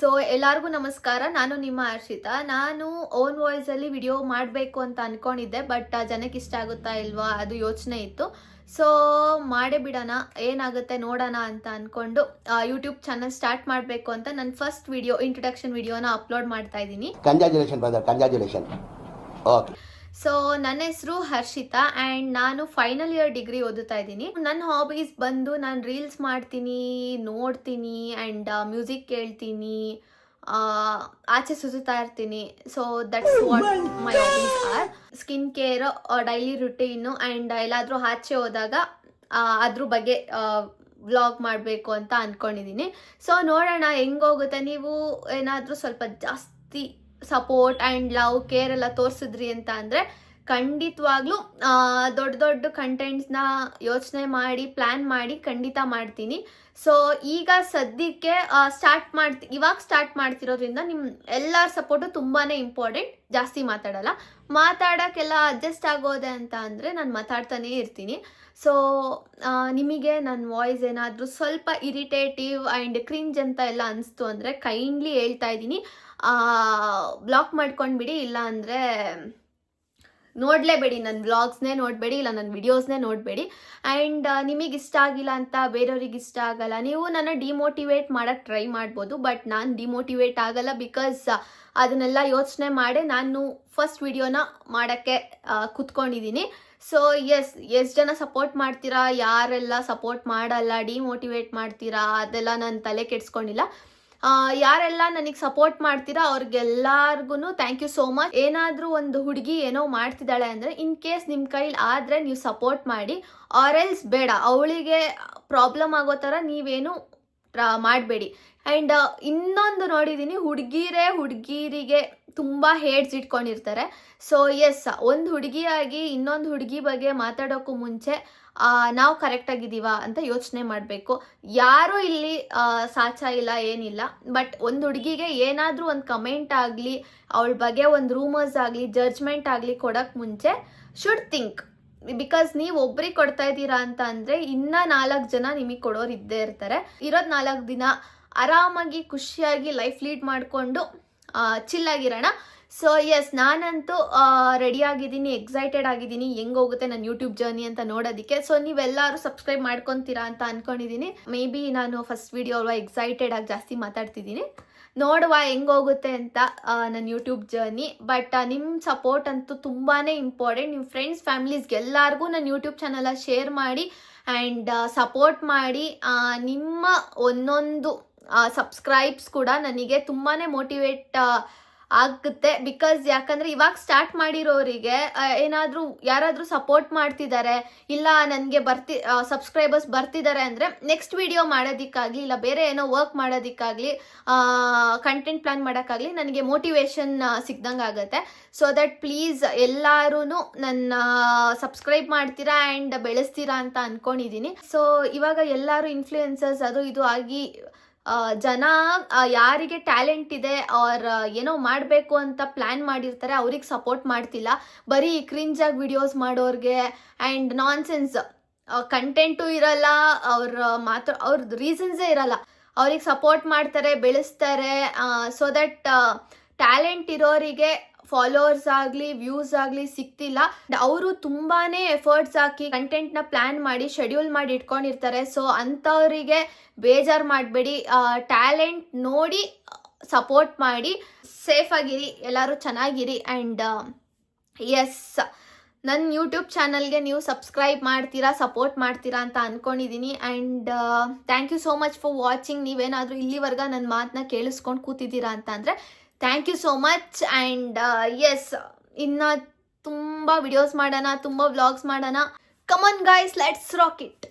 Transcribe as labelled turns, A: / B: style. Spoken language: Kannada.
A: ಸೊ ಎಲ್ಲರಿಗೂ ನಮಸ್ಕಾರ. ನಾನು ನಿಮ್ಮ ಹರ್ಷಿತಾ. ನಾನು ಓನ್ ವಾಯ್ಸಲ್ಲಿ ವಿಡಿಯೋ ಮಾಡಬೇಕು ಅಂತ ಅನ್ಕೊಂಡಿದ್ದೆ ಬಟ್ ಜನಕ್ಕೆ ಇಷ್ಟ ಆಗುತ್ತಾ ಇಲ್ವಾ ಅದು ಯೋಚನೆ ಇತ್ತು. ಸೊ ಮಾಡೇ ಬಿಡೋಣ, ಏನಾಗುತ್ತೆ ನೋಡೋಣ ಅಂತ ಅನ್ಕೊಂಡು ಯೂಟ್ಯೂಬ್ ಚಾನಲ್ ಸ್ಟಾರ್ಟ್ ಮಾಡಬೇಕು ಅಂತ ನನ್ನ ಫಸ್ಟ್ ವಿಡಿಯೋ ಇಂಟ್ರೊಡಕ್ಷನ್ ವಿಡಿಯೋನ ಅಪ್ಲೋಡ್ ಮಾಡ್ತಾ ಇದ್ದೀನಿ.
B: ಓಕೆ
A: ಸೊ ನನ್ನ ಹೆಸರು ಹರ್ಷಿತಾ ಆ್ಯಂಡ್ ನಾನು ಫೈನಲ್ ಇಯರ್ ಡಿಗ್ರಿ ಓದುತ್ತಾ ಇದ್ದೀನಿ. ನನ್ನ ಹಾಬೀಸ್ ಬಂದು ನಾನು ರೀಲ್ಸ್ ಮಾಡ್ತೀನಿ ನೋಡ್ತೀನಿ ಆ್ಯಂಡ್ ಮ್ಯೂಸಿಕ್ ಕೇಳ್ತೀನಿ ಆ, ಆಚೆ ಸುತ್ತಾ ಇರ್ತೀನಿ. So that's what my hobbies are skin care daily routine and ಎಲ್ಲಾದರೂ ಆಚೆ ಹೋದಾಗ ಅದ್ರ ಬಗ್ಗೆ ವ್ಲಾಗ್ ಮಾಡಬೇಕು ಅಂತ ಅಂದ್ಕೊಂಡಿದ್ದೀನಿ ಸೊ ನೋಡೋಣ ಹೆಂಗೋಗುತ್ತೆ ನೀವು ಏನಾದರೂ ಸ್ವಲ್ಪ ಜಾಸ್ತಿ ಸಪೋರ್ಟ್ ಆ್ಯಂಡ್ ಲವ್ ಕೇರ್ ಎಲ್ಲ ತೋರಿಸಿದ್ರಿ ಅಂತ ಅಂದರೆ ಖಂಡಿತವಾಗ್ಲೂ ದೊಡ್ಡ ದೊಡ್ಡ ಕಂಟೆಂಟ್ಸ್ನ ಯೋಚನೆ ಮಾಡಿ ಪ್ಲ್ಯಾನ್ ಮಾಡಿ ಖಂಡಿತ ಮಾಡ್ತೀನಿ. ಸೊ ಈಗ ಸದ್ಯಕ್ಕೆ ಸ್ಟಾರ್ಟ್ ಮಾಡ್ತಿ, ಇವಾಗ ಸ್ಟಾರ್ಟ್ ಮಾಡ್ತಿರೋದ್ರಿಂದ ನಿಮ್ಮ ಎಲ್ಲರ ಸಪೋರ್ಟು ತುಂಬಾ ಇಂಪಾರ್ಟೆಂಟ್ ಜಾಸ್ತಿ ಮಾತಾಡಲ್ಲ. ಮಾತಾಡೋಕ್ಕೆಲ್ಲ ಅಡ್ಜಸ್ಟ್ ಆಗೋದೆ ಅಂತ ಅಂದರೆ ನಾನು ಮಾತಾಡ್ತಾನೇ ಇರ್ತೀನಿ. ಸೊ ನಿಮಗೆ ನನ್ನ ವಾಯ್ಸ್ ಏನಾದರೂ ಸ್ವಲ್ಪ ಇರಿಟೇಟಿವ್ ಆ್ಯಂಡ್ ಕ್ರಿಂಜ್ ಅಂತ ಎಲ್ಲ ಅನಿಸ್ತು ಅಂದರೆ ಕೈಂಡ್ಲಿ ಹೇಳ್ತಾ ಇದ್ದೀನಿ. ಬ್ಲಾಕ್ ಮಾಡ್ಕೊಂಡ್ಬಿಡಿ, ಇಲ್ಲ ಅಂದರೆ ನೋಡಲೇಬೇಡಿ ನನ್ನ ವ್ಲಾಗ್ಸ್ನೇ ನೋಡಬೇಡಿ, ಇಲ್ಲ ನನ್ನ ವಿಡಿಯೋಸ್ನೇ ನೋಡಬೇಡಿ. ಆ್ಯಂಡ್ ನಿಮಗೆ ಇಷ್ಟ ಆಗಿಲ್ಲ ಅಂತ ಬೇರೆಯವ್ರಿಗೆ ಇಷ್ಟ ಆಗಲ್ಲ. ನೀವು ನನ್ನ ಡಿಮೋಟಿವೇಟ್ ಮಾಡೋಕ್ಕೆ ಟ್ರೈ ಮಾಡ್ಬೋದು, ಬಟ್ ನಾನು ಡಿಮೋಟಿವೇಟ್ ಆಗಲ್ಲ ಬಿಕಾಸ್ ಅದನ್ನೆಲ್ಲ ಯೋಚನೆ ಮಾಡಿ ನಾನು ಫಸ್ಟ್ ವಿಡಿಯೋನ ಮಾಡೋಕ್ಕೆ ಕುತ್ಕೊಂಡಿದ್ದೀನಿ ಸೊ, ಎಸ್, ಎಷ್ಟು ಜನ ಸಪೋರ್ಟ್ ಮಾಡ್ತೀರಾ, ಯಾರೆಲ್ಲ ಸಪೋರ್ಟ್ ಮಾಡಲ್ಲ, ಡಿಮೋಟಿವೇಟ್ ಮಾಡ್ತೀರಾ, ಅದೆಲ್ಲ ನಾನು ತಲೆ ಕೆಡ್ಸ್ಕೊಂಡಿಲ್ಲ. ಯಾರೆಲ್ಲ ನನಗೆ ಸಪೋರ್ಟ್ ಮಾಡ್ತೀರಾ ಅವ್ರಿಗೆಲ್ಲಾರ್ಗು ಥ್ಯಾಂಕ್ ಯು ಸೋ ಮಚ್ ಏನಾದರೂ ಒಂದು ಹುಡುಗಿ ಏನೋ ಮಾಡ್ತಿದ್ದಾಳೆ ಅಂದರೆ ಇನ್ ಕೇಸ್ ನಿಮ್ಮ ಕೈಲಿ ಆದರೆ ನೀವು ಸಪೋರ್ಟ್ ಮಾಡಿ ಆರ್ ಎಲ್ಸ್ ಬೇಡ. ಅವಳಿಗೆ ಪ್ರಾಬ್ಲಮ್ ಆಗೋ ಥರ ನೀವೇನು ಮಾಡಬೇಡಿ. ಆ್ಯಂಡ್ ಇನ್ನೊಂದು ನೋಡಿದ್ದೀನಿ ಹುಡುಗಿರೇ ಹುಡುಗಿರಿಗೆ ತುಂಬ ಹೇಡ್ಸ್ ಇಟ್ಕೊಂಡಿರ್ತಾರೆ. ಸೊ ಎಸ್ ಒಂದು ಹುಡುಗಿಯಾಗಿ ಇನ್ನೊಂದು ಹುಡುಗಿ ಬಗ್ಗೆ ಮಾತಾಡೋಕ್ಕೂ ಮುಂಚೆ ನಾವು ಕರೆಕ್ಟಾಗಿದ್ದೀವಾ ಅಂತ ಯೋಚನೆ ಮಾಡಬೇಕು. ಯಾರೂ ಇಲ್ಲಿ ಸಾಚ ಇಲ್ಲ, ಏನಿಲ್ಲ. ಬಟ್ ಒಂದು ಹುಡುಗಿಗೆ ಏನಾದರೂ ಒಂದು ಕಮೆಂಟ್ ಆಗಲಿ, ಅವಳ ಬಗ್ಗೆ ಒಂದು ರೂಮರ್ಸ್ ಆಗಲಿ ಜಡ್ಜ್ಮೆಂಟ್ ಆಗಲಿ ಕೊಡೋಕ್ಕೆ ಮುಂಚೆ ಶುಡ್ ಥಿಂಕ್ ಬಿಕಾಸ್ ನೀವು ಒಬ್ರಿಗೆ ಕೊಡ್ತಾ ಇದ್ದೀರಾ ಅಂತ ಅಂದರೆ ಇನ್ನೂ ನಾಲ್ಕು ಜನ ನಿಮಗೆ ಕೊಡೋರು ಇದ್ದೇ ಇರ್ತಾರೆ. ಇರೋದು ನಾಲ್ಕು ದಿನ ಆರಾಮಾಗಿ, ಖುಷಿಯಾಗಿ ಲೈಫ್ ಲೀಡ್ ಮಾಡಿಕೊಂಡು ಚಿಲ್ಲಾಗಿರೋಣ ಸೊ ಎಸ್ ನಾನಂತೂ ರೆಡಿ ಆಗಿದ್ದೀನಿ ಎಕ್ಸೈಟೆಡ್ ಆಗಿದ್ದೀನಿ. ಹೆಂಗ್ ಹೋಗುತ್ತೆ ನನ್ನ ಯೂಟ್ಯೂಬ್ ಜರ್ನಿ ಅಂತ ನೋಡೋದಕ್ಕೆ. ಸೊ ನೀವೆಲ್ಲರೂ ಸಬ್ಸ್ಕ್ರೈಬ್ ಮಾಡ್ಕೊತೀರಾ ಅಂತ ಅಂದ್ಕೊಂಡಿದ್ದೀನಿ ಮೇ ಬಿ ನಾನು ಫಸ್ಟ್ ವಿಡಿಯೋ ಅಲ್ವಾ ಎಕ್ಸೈಟೆಡ್ ಆಗಿ ಜಾಸ್ತಿ ಮಾತಾಡ್ತಿದ್ದೀನಿ. ನೋಡುವ ಹೆಂಗೋಗುತ್ತೆ ಅಂತ ನನ್ನ ಯೂಟ್ಯೂಬ್ ಜರ್ನಿ ಬಟ್ ನಿಮ್ಮ ಸಪೋರ್ಟ್ ಅಂತೂ ತುಂಬಾ ಇಂಪಾರ್ಟೆಂಟ್ ನಿಮ್ಮ ಫ್ರೆಂಡ್ಸ್ ಫ್ಯಾಮಿಲೀಸ್ಗೆಲ್ಲರಿಗೂ ನನ್ನ ಯೂಟ್ಯೂಬ್ ಚಾನಲ ಶೇರ್ ಮಾಡಿ ಆ್ಯಂಡ್ ಸಪೋರ್ಟ್ ಮಾಡಿ. ನಿಮ್ಮ ಒಂದೊಂದು ಸಬ್ಸ್ಕ್ರೈಬ್ಸ್ ಕೂಡ ನನಗೆ ತುಂಬಾ ಮೋಟಿವೇಟ್ ಆಗುತ್ತೆ. ಬಿಕಾಸ್ ಯಾಕಂದ್ರೆ ಇವಾಗ ಸ್ಟಾರ್ಟ್ ಮಾಡಿರೋರಿಗೆ ಏನಾದರೂ ಯಾರಾದರೂ ಸಪೋರ್ಟ್ ಮಾಡ್ತಿದ್ದಾರೆ ಇಲ್ಲ ನನಗೆ ಬರ್ತಿ ಸಬ್ಸ್ಕ್ರೈಬರ್ಸ್ ಬರ್ತಿದ್ದಾರೆ ಅಂದರೆ ನೆಕ್ಸ್ಟ್ ವಿಡಿಯೋ ಮಾಡೋದಕ್ಕಾಗಲಿ, ಇಲ್ಲ ಬೇರೆ ಏನೋ ವರ್ಕ್ ಮಾಡೋದಕ್ಕಾಗಲಿ ಕಂಟೆಂಟ್ ಪ್ಲಾನ್ ಮಾಡೋಕ್ಕಾಗಲಿ ನನಗೆ ಮೋಟಿವೇಶನ್ ಸಿಗ್ದಂಗೆ ಆಗುತ್ತೆ. ಸೊ ದಟ್ ಪ್ಲೀಸ್ ಎಲ್ಲರೂ ನನ್ನ ಸಬ್ಸ್ಕ್ರೈಬ್ ಮಾಡ್ತೀರಾ ಆ್ಯಂಡ್ ಬೆಳೆಸ್ತೀರಾ ಅಂತ ಅಂದ್ಕೊಂಡಿದ್ದೀನಿ ಸೊ ಇವಾಗ ಎಲ್ಲರೂ ಇನ್ಫ್ಲೂಯೆನ್ಸರ್ಸ್ ಅದು ಇದು ಆಗಿ ಜನ ಯಾರಿಗೆ ಟ್ಯಾಲೆಂಟ್ ಇದೆ ಅವ್ರ ಏನೋ ಮಾಡಬೇಕು ಅಂತ ಪ್ಲ್ಯಾನ್ ಮಾಡಿರ್ತಾರೆ, ಅವ್ರಿಗೆ ಸಪೋರ್ಟ್ ಮಾಡ್ತಿಲ್ಲ. ಬರೀ ಕ್ರಿಂಜಾಗಿ ವಿಡಿಯೋಸ್ ಮಾಡೋರಿಗೆ ಆ್ಯಂಡ್ ನಾನ್ಸೆನ್ಸ್ ಕಂಟೆಂಟು ಇರಲ್ಲ, ಅವ್ರ ಮಾತ್ರ ಅವ್ರದ್ದು ರೀಸನ್ಸೇ ಇರಲ್ಲ. ಅವ್ರಿಗೆ ಸಪೋರ್ಟ್ ಮಾಡ್ತಾರೆ, ಬೆಳೆಸ್ತಾರೆ ಸೊ ದಟ್ ಟ್ಯಾಲೆಂಟ್ ಇರೋರಿಗೆ ಫಾಲೋವರ್ಸ್ ಆಗಲಿ ವ್ಯೂಸ್ ಆಗಲಿ ಸಿಗ್ತಿಲ್ಲ ಅವರು ತುಂಬಾನೇ ಎಫರ್ಟ್ಸ್ ಹಾಕಿ ಕಂಟೆಂಟ್ನ ಪ್ಲಾನ್ ಮಾಡಿ ಶೆಡ್ಯೂಲ್ ಮಾಡಿ ಇಟ್ಕೊಂಡಿರ್ತಾರೆ. ಸೊ ಅಂಥವರಿಗೆ ಬೇಜಾರು ಮಾಡಬೇಡಿ. ಟ್ಯಾಲೆಂಟ್ ನೋಡಿ ಸಪೋರ್ಟ್ ಮಾಡಿ ಸೇಫ್ ಆಗಿರಿ, ಎಲ್ಲರೂ ಚೆನ್ನಾಗಿರಿ ಆ್ಯಂಡ್ ಎಸ್ ನನ್ನ ಯೂಟ್ಯೂಬ್ ಚಾನಲ್ಗೆ ನೀವು ಸಬ್ಸ್ಕ್ರೈಬ್ ಮಾಡ್ತೀರಾ ಸಪೋರ್ಟ್ ಮಾಡ್ತೀರಾ ಅಂತ ಅಂದ್ಕೊಂಡಿದ್ದೀನಿ and thank you so much for watching ನೀವೇನಾದರೂ ಇಲ್ಲಿವರೆಗ ನನ್ನ ಮಾತನ್ನ ಕೇಳಿಸ್ಕೊಂಡು ಕೂತಿದ್ದೀರಾ ಅಂತ thank you so much and yes ಇನ್ನು ತುಂಬ ವಿಡಿಯೋಸ್ ಮಾಡೋಣ, ತುಂಬ ವ್ಲಾಗ್ಸ್ ಮಾಡೋಣ. Come on guys let's rock it